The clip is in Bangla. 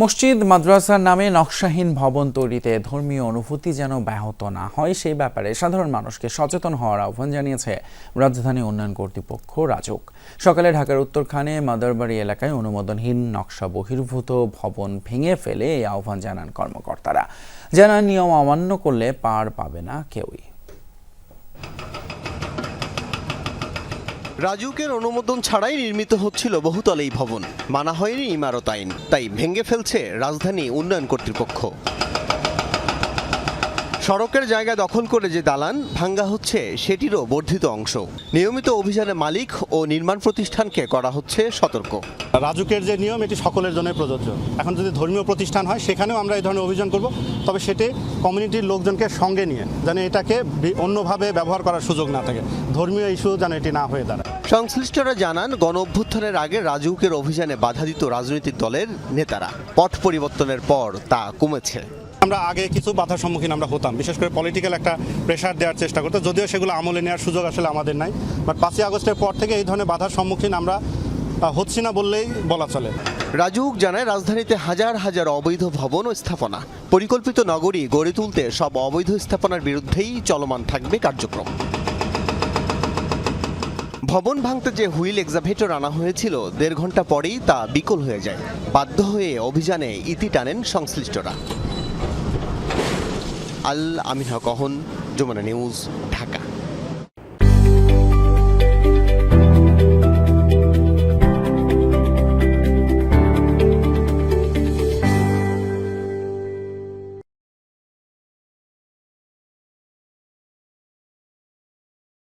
মসজিদ মাদ্রাসার নামে নকশাহীন ভবন তৈরিতে ধর্মীয় অনুভূতি যেন ব্যাহত না হয়, সেই ব্যাপারে সাধারণ মানুষকে সচেতন হওয়ার আহ্বান জানিয়েছে রাজধানী উন্নয়ন কর্তৃপক্ষ রাজক। সকালে ঢাকার উত্তরখানে মাদারবাড়ি এলাকায় অনুমোদনহীন নকশা বহির্ভূত ভবন ভেঙে ফেলে এই আহ্বান জানান কর্মকর্তারা। জানান, নিয়ম অমান্য করলে পার পাবে না কেউই। রাজুকের অনুমোদন ছাড়াই নির্মিত হচ্ছিল বহুতল এই ভবন। মানা হয়নি ইমারত আইন, তাই ভেঙে ফেলছে রাজধানী উন্নয়ন কর্তৃপক্ষ। সড়কের জায়গা দখল করে যে দালান ভাঙ্গা হচ্ছে সেটিরও বর্ধিত অংশ। নিয়মিত অভিযানে মালিক ও নির্মাণ প্রতিষ্ঠানকে করা হচ্ছে সতর্ক। রাজুকের যে নিয়ম এটি সকলের জন্য প্রযোজ্য। এখন যদি ধর্মীয় প্রতিষ্ঠান হয় সেখানেও আমরা এই ধরনের অভিযান করব। তবে সেটি কমিউনিটির লোকজনকে সঙ্গে নিয়ে যেন এটাকে অন্যভাবে ব্যবহার করার সুযোগ না থাকে। ধর্মীয় ইস্যু যেন এটি না হয়ে দাঁড়ায়। সংশ্লিষ্টরা জানান গণ অভ্যুত্থানের আগে রাজুকের অভিযানে বাধা দিত রাজনৈতিক দলের নেতারা। পট পরিবর্তনের পর তা কমেছে। আমরা আগে কিছু বাধার সম্মুখীন আমরা হতাম। বিশেষ করে পলিটিক্যাল একটা প্রেশার দেওয়ার চেষ্টা করতো যদিও সেগুলো আমলে নেওয়ার সুযোগ আসলে আমাদের নাই। বাট পাঁচই আগস্টের পর থেকে এই ধরনের বাধার সম্মুখীন আমরা হচ্ছি না বললেই বলা চলে। রাজুক জানায়, রাজধানীতে হাজার হাজার অবৈধ ভবন ও স্থাপনা। পরিকল্পিত নগরী গড়ে তুলতে সব অবৈধ স্থাপনার বিরুদ্ধেই চলমান থাকবে কার্যক্রম। ভবন ভাঙতে যে হুইল এক্সাভেটর আনা হয়েছিল, দেড় ঘণ্টা পরেই তা বিকল হয়ে যায়। বাধ্য হয়ে অভিযানে ইতি টানেন সংশ্লিষ্টরা। আল আমিন হক অহন যমুনা নিউজ ঢাকা।